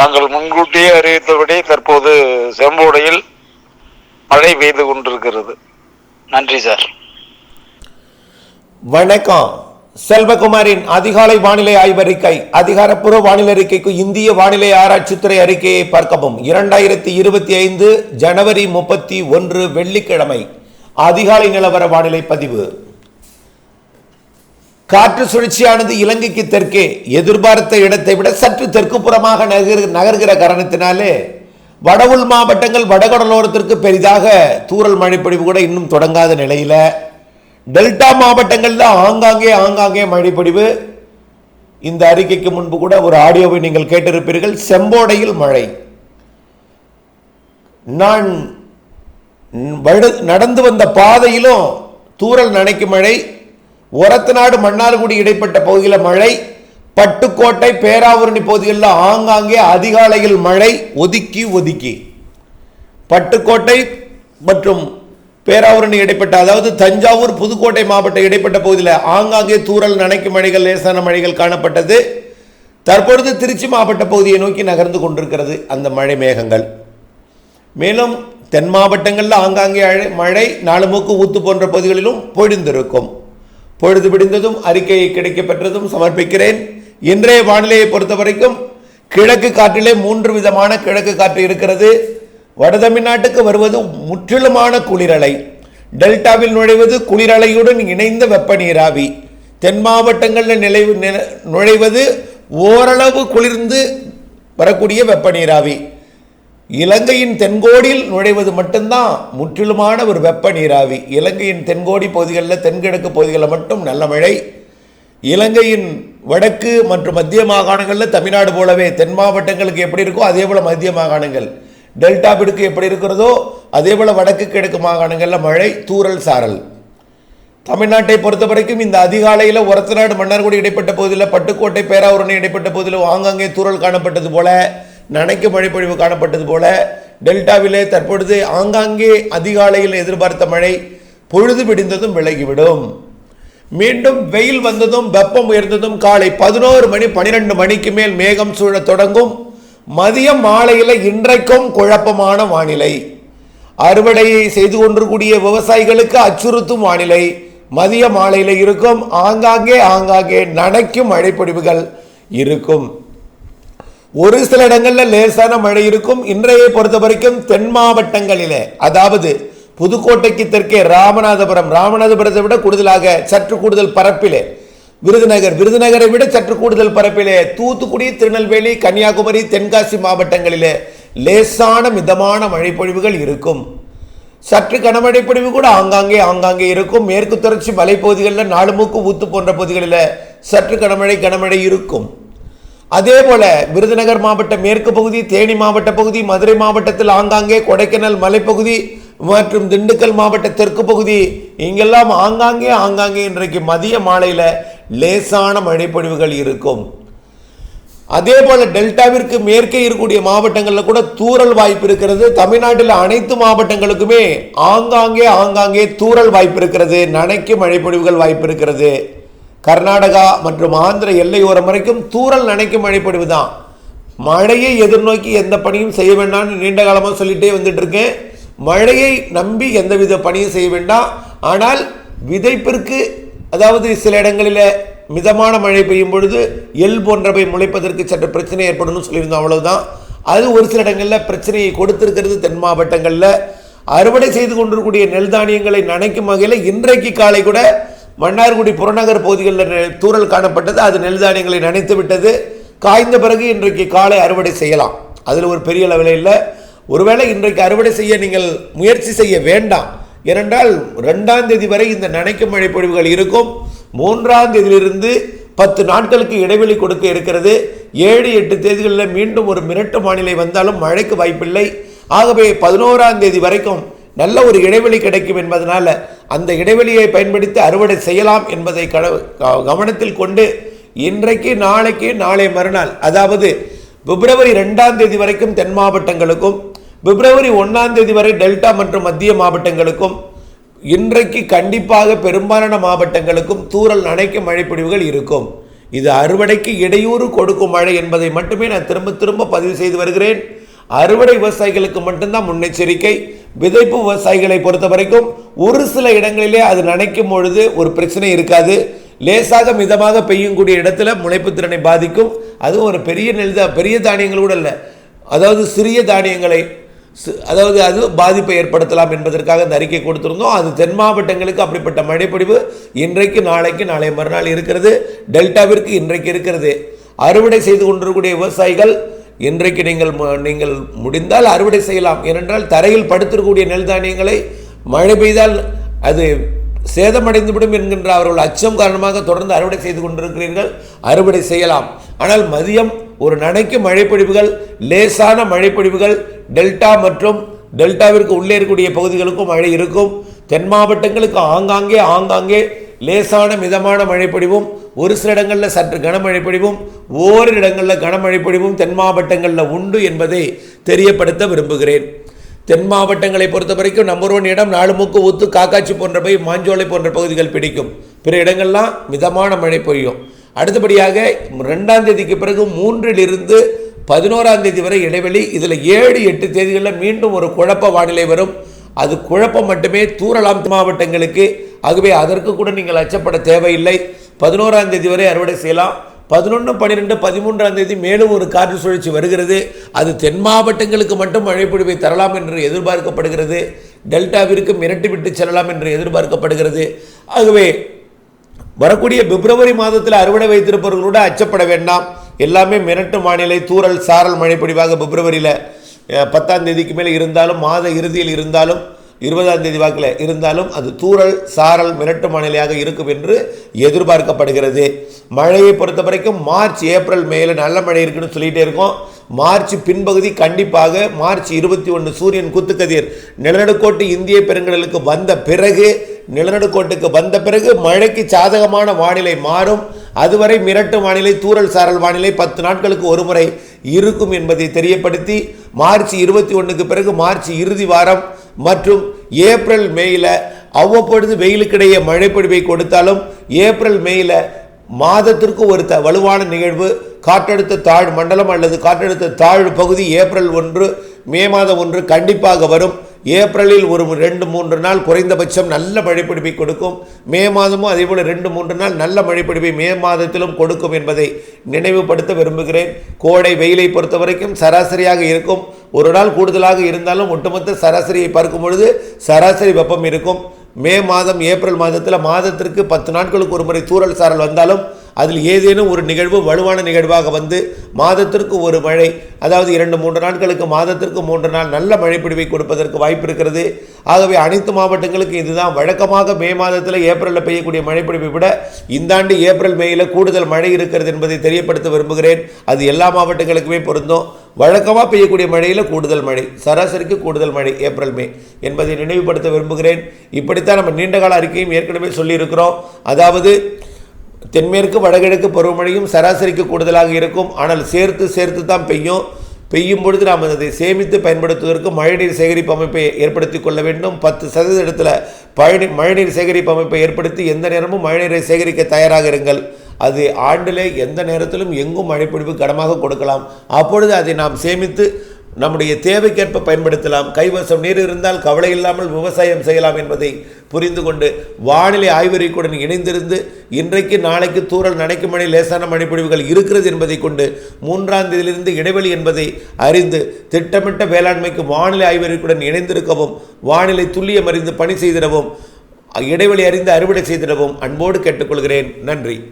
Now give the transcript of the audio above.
தாங்கள் முன்கூட்டியே அறிவித்தபடி தற்போது செம்போடையில் மழை பெய்து கொண்டிருக்கிறது. நன்றி சார். வணக்கம். செல்வகுமாரின் அதிகாலை வானிலை ஆய்வறிக்கை அதிகாரப்பூர்வ வானிலை அறிக்கைக்கு இந்திய வானிலை ஆராய்ச்சித்துறை அறிக்கையை பார்க்கவும். இரண்டாயிரத்தி இருபத்தி ஐந்து ஜனவரி முப்பத்தி ஒன்று வெள்ளிக்கிழமை அதிகாலை நிலவர வானிலை பதிவு. காற்று சுழற்சியானது இலங்கைக்கு தெற்கே. எதிர்பார்த்த இடத்தை விட சற்று தெற்கு புறமாக நகர் நகர்கிற காரணத்தினாலே வட உள் மாவட்டங்கள் வடகடலோரத்திற்கு பெரிதாக தூரல் மழைப்பொழிவு கூட இன்னும் தொடங்காத நிலையில் டெல்டா மாவட்டங்களில் ஆங்காங்கே ஆங்காங்கே மழைப்பொழிவு இந்த அறிக்கைக்கு முன்பு கூட ஒரு ஆடியோவை நீங்கள் கேட்டிருப்பீர்கள். செம்போடையில் மழை. நான் நடந்து வந்த பாதையிலும் தூரல் நனைக்கும் மழை. ஒரத்தநாடு மன்னார்குடி இடைப்பட்ட பகுதியில் மழை பட்டுக்கோட்டை பேராவூரணி பகுதிகளில் ஆங்காங்கே அதிகாலையில் மழை ஒதுக்கி ஒதுக்கி. பட்டுக்கோட்டை மற்றும் பேராவூரணி இடைப்பட்ட அதாவது தஞ்சாவூர் புதுக்கோட்டை மாவட்ட இடைப்பட்ட பகுதியில் ஆங்காங்கே தூரல் நனைக்கும் மழைகள் லேசான மழைகள் காணப்பட்டது. தற்பொழுது திருச்சி மாவட்ட பகுதியை நோக்கி நகர்ந்து கொண்டிருக்கிறது அந்த மழை மேகங்கள். மேலும் தென் மாவட்டங்களில் ஆங்காங்கே அழை- மழை நாலுமுக்கு ஊத்து போன்ற பகுதிகளிலும் பொழிந்திருக்கும். பொழுது பிடிந்ததும் அறிக்கையை கிடைக்கப்பெற்றதும் சமர்ப்பிக்கிறேன். இன்றைய வானிலையை பொறுத்த வரைக்கும் கிழக்கு காற்றிலே மூன்று விதமான கிழக்கு காற்று இருக்கிறது. வட தமிழ்நாட்டுக்கு வருவது முற்றிலுமான குளிரலை. டெல்டாவில் நுழைவது குளிரலையுடன் இணைந்த வெப்ப நீராவி தென் மாவட்டங்களில் நிலைவு நுழைவது ஓரளவு குளிர்ந்து வரக்கூடிய வெப்ப நீராவி இலங்கையின் தென்கோடியில் நுழைவது மட்டும்தான் முற்றிலுமான ஒரு வெப்ப நீராவி இலங்கையின் தென்கோடி பகுதிகளில் தென்கிழக்கு பகுதிகளில் மட்டும் நல்ல மழை. இலங்கையின் வடக்கு மற்றும் மத்திய மாகாணங்களில் தமிழ்நாடு போலவே தென் மாவட்டங்களுக்கு எப்படி இருக்கோ அதே போல் மத்திய மாகாணங்கள். டெல்டா பிடுக்கு எப்படி இருக்கிறதோ அதே போல் வடக்கு கிழக்கு மாகாணங்களில் மழை தூறல் சாரல். தமிழ்நாட்டை பொறுத்த வரைக்கும் இந்த அதிகாலையில் ஒரத்தநாடு மன்னார்குடி இடைப்பட்ட பகுதியில் பட்டுக்கோட்டை பேராவூரணி இடைப்பட்ட பகுதியில் ஆங்காங்கே தூரல் காணப்பட்டது போல நனைக்கு மழைப்பொழிவு காணப்பட்டது போல டெல்டாவிலே தற்பொழுது ஆங்காங்கே அதிகாலையில் எதிர்பார்த்த மழை பொழுது விடிந்ததும் விலகிவிடும். மீண்டும் வெயில் வந்ததும் வெப்பம் உயர்ந்ததும் காலை பதினோரு மணி பனிரெண்டு மணிக்கு மேல் மேகம் சூழத் தொடங்கும். மதியம் மாலையில் இன்றைக்கும் குழப்பமான வானிலை. அறுவடையை செய்து கொண்டிருக்கூடிய விவசாயிகளுக்கு அச்சுறுத்தும் வானிலை. மதிய மாலையில் இருக்கும். ஆங்காங்கே ஆங்காங்கே நனைக்கும் மழைப்பொழிவுகள் இருக்கும். ஒரு சில இடங்களில் லேசான மழை இருக்கும். இன்றைய பொறுத்த வரைக்கும் தென் மாவட்டங்களிலே அதாவது புதுக்கோட்டைக்கு தெற்கே ராமநாதபுரம். ராமநாதபுரத்தை விட கூடுதலாக சற்று கூடுதல் பரப்பிலே. விருதுநகர் விருதுநகரை விட சற்று கூடுதல் பரப்பிலே. தூத்துக்குடி திருநெல்வேலி கன்னியாகுமரி தென்காசி மாவட்டங்களிலே லேசான மிதமான மழைப்பொழிவுகள் இருக்கும். சற்று கனமழை பொழிவு கூட ஆங்காங்கே ஆங்காங்கே இருக்கும். மேற்கு தொடர்ச்சி மலைப்பகுதிகளில் நாலு மூக்கு ஊத்து போன்ற பகுதிகளில் சற்று கனமழை கனமழை இருக்கும். அதே போல விருதுநகர் மாவட்ட மேற்கு பகுதி தேனி மாவட்ட பகுதி மதுரை மாவட்டத்தில் ஆங்காங்கே கொடைக்கானல் மலைப்பகுதி மற்றும் திண்டுக்கல் மாவட்ட தெற்கு பகுதி இங்கெல்லாம் ஆங்காங்கே ஆங்காங்கே இன்றைக்கு மதிய மாலையில் லேசான மழைப்பொழிவுகள் இருக்கும். அதே போல டெல்டாவிற்கு மேற்கே இருக்கக்கூடிய மாவட்டங்களில் கூட தூரல் வாய்ப்பு இருக்கிறது. தமிழ்நாட்டில் அனைத்து மாவட்டங்களுக்குமே ஆங்காங்கே ஆங்காங்கே தூறல் வாய்ப்பு இருக்கிறது. நனைக்கு மழைப்பொழிவுகள் வாய்ப்பு இருக்கிறது. கர்நாடகா மற்றும் ஆந்திர எல்லையோரம் வரைக்கும் தூறல் நனைக்கும் மழைப்பொழிவு தான் மழையை எதிர்நோக்கி எந்த பணியும் செய்ய வேண்டாம்னு நீண்ட காலமாக சொல்லிட்டே வந்துட்டு இருக்கேன் மழையை நம்பி எந்தவித பணியும் செய்ய வேண்டாம். ஆனால் விதைப்பிற்கு அதாவது சில இடங்களில் மிதமான மழை பெய்யும் பொழுது எல் போன்றவை முளைப்பதற்கு சற்று பிரச்சனை ஏற்படணும்னு சொல்லியிருந்தோம் அவ்வளவுதான். அது ஒரு சில இடங்களில் பிரச்சனையை கொடுத்திருக்கிறது தென் மாவட்டங்களில். அறுவடை செய்து கொண்டிருக்கக்கூடிய நெல் தானியங்களை நனைக்கும் வகையில் இன்றைக்கு காலை கூட மன்னார்குடி புறநகர் பகுதிகளில் நெ- தூறல் காணப்பட்டது. அது நெல் தானியங்களை நனைத்து விட்டது. காய்ந்த பிறகு இன்றைக்கு காலை அறுவடை செய்யலாம். அதில் ஒரு பெரிய லெவலில் இல்லை. ஒருவேளை இன்றைக்கு அறுவடை செய்ய நீங்கள் முயற்சி செய்ய வேண்டாம். ஏனென்றால் ரெண்டாம் தேதி வரை இந்த நனைக்கும் மழை பொழிவுகள் இருக்கும். மூன்றாம் தேதியிலிருந்து பத்து நாட்களுக்கு இடைவெளி கொடுக்க இருக்கிறது. ஏழு எட்டு தேதிகளில் மீண்டும் ஒரு மிரட்டு வானிலை வந்தாலும் மழைக்கு வாய்ப்பில்லை. ஆகவே பதினோராம் தேதி வரைக்கும் நல்ல ஒரு இடைவெளி கிடைக்கும் என்பதனால அந்த இடைவெளியை பயன்படுத்தி அறுவடை செய்யலாம் என்பதை கவனத்தில் கொண்டு இன்றைக்கு நாளைக்கு நாளை மறுநாள் அதாவது பிப்ரவரி ரெண்டாம் தேதி வரைக்கும் தென் மாவட்டங்களுக்கும் பிப்ரவரி ஒன்றாம் தேதி வரை டெல்டா மற்றும் மத்திய மாவட்டங்களுக்கும் இன்றைக்கு கண்டிப்பாக பெரும்பாலான மாவட்டங்களுக்கும் தூறல் நனைக்கும் மழைப்பொழிவுகள் இருக்கும். இது அறுவடைக்கு இடையூறு கொடுக்கும் மழை என்பதை மட்டுமே நான் திரும்ப திரும்ப பதிவு செய்து வருகிறேன். அறுவடை விவசாயிகளுக்கு மட்டும்தான் முன்னெச்சரிக்கை. விதைப்பு விவசாயிகளை பொறுத்த வரைக்கும் ஒரு சில இடங்களிலே அது நினைக்கும் பொழுது ஒரு பிரச்சனை இருக்காது. லேசாக மிதமாக பெய்யக்கூடிய இடத்துல முளைப்பு திறனை பாதிக்கும். அதுவும் ஒரு பெரிய நெல் தான் பெரிய தானியங்கள் கூட இல்லை. அதாவது சிறிய தானியங்களை அதாவது அது பாதிப்பை ஏற்படுத்தலாம் என்பதற்காக இந்த அறிக்கை கொடுத்திருந்தோம். அது தென் மாவட்டங்களுக்கு அப்படிப்பட்ட மழைப்பொழிவு இன்றைக்கு நாளைக்கு நாளை மறுநாள் இருக்கிறது. டெல்டாவிற்கு இன்றைக்கு இருக்கிறது. அறுவடை செய்து கொண்டிருக்கக்கூடிய விவசாயிகள் இன்றைக்கு நீங்கள் மு- நீங்கள் முடிந்தால் அறுவடை செய்யலாம். ஏனென்றால் தரையில் படுத்திருக்கக்கூடிய நெல் தானியங்களை மழை பெய்தால் அது சேதமடைந்துவிடும் என்கின்ற அவர்கள் அச்சம் காரணமாக தொடர்ந்து அறுவடை செய்து கொண்டிருக்கிறீர்கள். அறுவடை செய்யலாம். ஆனால் மதியம் ஒரு நனைக்கு மழைப்பொழிவுகள் லேசான மழைப்பொழிவுகள் டெல்டா மற்றும் டெல்டாவிற்கு உள்ளே இருக்கக்கூடிய பகுதிகளுக்கும் மழை இருக்கும். தென் மாவட்டங்களுக்கு ஆங்காங்கே ஆங்காங்கே லேசான மிதமான மழைப்பொழிவும் ஒரு சில இடங்களில் சற்று கனமழை பொழிவும் ஓரிரு இடங்களில் கனமழை பொழிவும் தென் மாவட்டங்களில் உண்டு என்பதை தெரியப்படுத்த விரும்புகிறேன். தென் மாவட்டங்களை பொறுத்த வரைக்கும் நம்பர் ஒன் இடம் நாலுமுக்கு ஊத்து காக்காட்சி போன்றவை மாஞ்சோலை போன்ற பகுதிகள் பிடிக்கும். பிற இடங்கள்லாம் மிதமான மழை பெய்யும். அடுத்தபடியாக ரெண்டாம் தேதிக்கு பிறகு மூன்றிலிருந்து பதினோராம் தேதி வரை இடைவெளி. இதில் ஏழு எட்டு தேதிகளில் மீண்டும் ஒரு குழப்ப வானிலை வரும். அது குழப்பம் மட்டுமே தூரலாம் மாவட்டங்களுக்கு. ஆகவே அதற்கு கூட நீங்கள் அச்சப்பட தேவையில்லை. பதினோராம் தேதி வரை அறுவடை செய்யலாம். பதினொன்று பன்னிரெண்டு பதிமூன்றாம் தேதி மேலும் ஒரு காற்று சுழற்சி வருகிறது. அது தென் மாவட்டங்களுக்கு மட்டும் மழைப்பொழிவை தரலாம் என்று எதிர்பார்க்கப்படுகிறது. டெல்டாவிற்கு மிரட்டி விட்டு செல்லலாம் என்று எதிர்பார்க்கப்படுகிறது. ஆகவே வரக்கூடிய பிப்ரவரி மாதத்தில் அறுவடை வைத்திருப்பவர்களோட அச்சப்பட வேண்டாம். எல்லாமே மிரட்டு வானிலை தூறல் சாரல் மழைப்பொழிவாக பிப்ரவரியில் பத்தாம் தேதிக்கு மேலே இருந்தாலும் மாத இறுதியில் இருந்தாலும் இருபதாம் தேதி வாக்கில் இருந்தாலும் அது தூரல் சாரல் மிரட்டு வானிலையாக இருக்கும் என்று எதிர்பார்க்கப்படுகிறது. மழையை பொறுத்த வரைக்கும் மார்ச் ஏப்ரல் மேல நல்ல மழை இருக்குன்னு சொல்லிகிட்டே இருக்கோம். மார்ச் பின்பகுதி கண்டிப்பாக மார்ச் இருபத்தி ஒன்று சூரியன் குத்துக்கதிர். நிலநடுக்கோட்டு இந்திய பெருங்கடலுக்கு வந்த பிறகு நிலநடுக்கோட்டுக்கு வந்த பிறகு மழைக்கு சாதகமான வானிலை மாறும். அதுவரை மிரட்டு வானிலை தூரல் சாரல் வானிலை பத்து நாட்களுக்கு ஒரு முறை. இருக்கும் என்பதை தெரியப்படுத்தி மார்ச் இருபத்தி ஒன்றுக்கு பிறகு மார்ச் இறுதி வாரம் மற்றும் ஏப்ரல் மேயில் அவ்வப்பொழுது வெயிலுக்கிடையே மழைப்பொழிவை கொடுத்தாலும் ஏப்ரல் மேயில் மாதத்திற்கு ஒரு த வலுவான நிகழ்வு. காற்றழுத்த தாழ் மண்டலம் அல்லது காற்றழுத்த தாழ் பகுதி ஏப்ரல் ஒன்று மே மாதம் ஒன்று கண்டிப்பாக வரும். ஏப்ரலில் ஒரு ரெண்டு மூன்று நாள் குறைந்தபட்சம் நல்ல மழைப்பிடிப்பை கொடுக்கும். மே மாதமும் அதேபோல் ரெண்டு மூன்று நாள் நல்ல மழைப்பிடிப்பை மே மாதத்திலும் கொடுக்கும் என்பதை நினைவுபடுத்த விரும்புகிறேன். கோடை வெயிலை பொறுத்த வரைக்கும் சராசரியாக இருக்கும். ஒரு நாள் கூடுதலாக இருந்தாலும் ஒட்டுமொத்த சராசரியை பார்க்கும் பொழுது சராசரி வெப்பம் இருக்கும். மே மாதம் ஏப்ரல் மாதத்தில் மாதத்திற்கு பத்து நாட்களுக்கு ஒரு முறை தூரல் சாரல் வந்தாலும் அதில் ஏதேனும் ஒரு நிகழ்வு வலுவான நிகழ்வாக வந்து மாதத்திற்கு ஒரு மழை அதாவது இரண்டு மூன்று நாட்களுக்கு மாதத்திற்கு மூன்று நாள் நல்ல மழைப்பிடிவை கொடுப்பதற்கு வாய்ப்பு இருக்கிறது. ஆகவே அனைத்து மாவட்டங்களுக்கு இதுதான் வழக்கமாக மே மாதத்தில் ஏப்ரலில் பெய்யக்கூடிய மழைப்பிடிவை விட இந்த ஆண்டு ஏப்ரல் மேயில் கூடுதல் மழை இருக்கிறது என்பதை தெரியப்படுத்த விரும்புகிறேன். அது எல்லா மாவட்டங்களுக்குமே பொருந்தும். வழக்கமாக பெய்யக்கூடிய மழையில் கூடுதல் மழை சராசரிக்கு கூடுதல் மழை ஏப்ரல் மே என்பதை நினைவுபடுத்த விரும்புகிறேன். இப்படித்தான் நம்ம நீண்டகால அறிக்கையும் ஏற்கனவே சொல்லியிருக்கிறோம். அதாவது தென்மேற்கு வடகிழக்கு பருவமழையும் சராசரிக்கு கூடுதலாக இருக்கும். ஆனால் சேர்த்து சேர்த்து தான் பெய்யும். பெய்யும் பொழுது நாம் அதை சேமித்து பயன்படுத்துவதற்கு மழைநீர் சேகரிப்பு அமைப்பை ஏற்படுத்தி கொள்ள வேண்டும். பத்து சதவீதத்தில் பழனி மழைநீர் சேகரிப்பு அமைப்பை ஏற்படுத்தி எந்த நேரமும் மழைநீரை சேகரிக்க தயாராக இருங்கள். அது ஆண்டிலே எந்த நேரத்திலும் எங்கும் மழைப்பிடிப்பு கடமாக கொடுக்கலாம். அப்பொழுது அதை நாம் சேமித்து நம்முடைய தேவைக்கேற்ப பயன்படுத்தலாம். கைவசம் நீர் இருந்தால் கவலை இல்லாமல் விவசாயம் செய்யலாம் என்பதை புரிந்து கொண்டு வானிலை ஆய்வறிக்கையுடன் இணைந்திருந்து இன்றைக்கு நாளைக்கு தூறல் நடைக்கும் மழை லேசான மழைப்பொழிவுகள் இருக்கிறது என்பதை கொண்டு மூன்றாம் தேதியிலிருந்து இடைவெளி என்பதை அறிந்து திட்டமிட்ட வேளாண்மைக்கு வானிலை ஆய்வறிக்கையுடன் இணைந்திருக்கவும் வானிலை துல்லியம் அறிந்து பணி செய்திடவும் இடைவெளி அறிந்து அறுவடை செய்திடவும் அன்போடு கேட்டுக்கொள்கிறேன். நன்றி.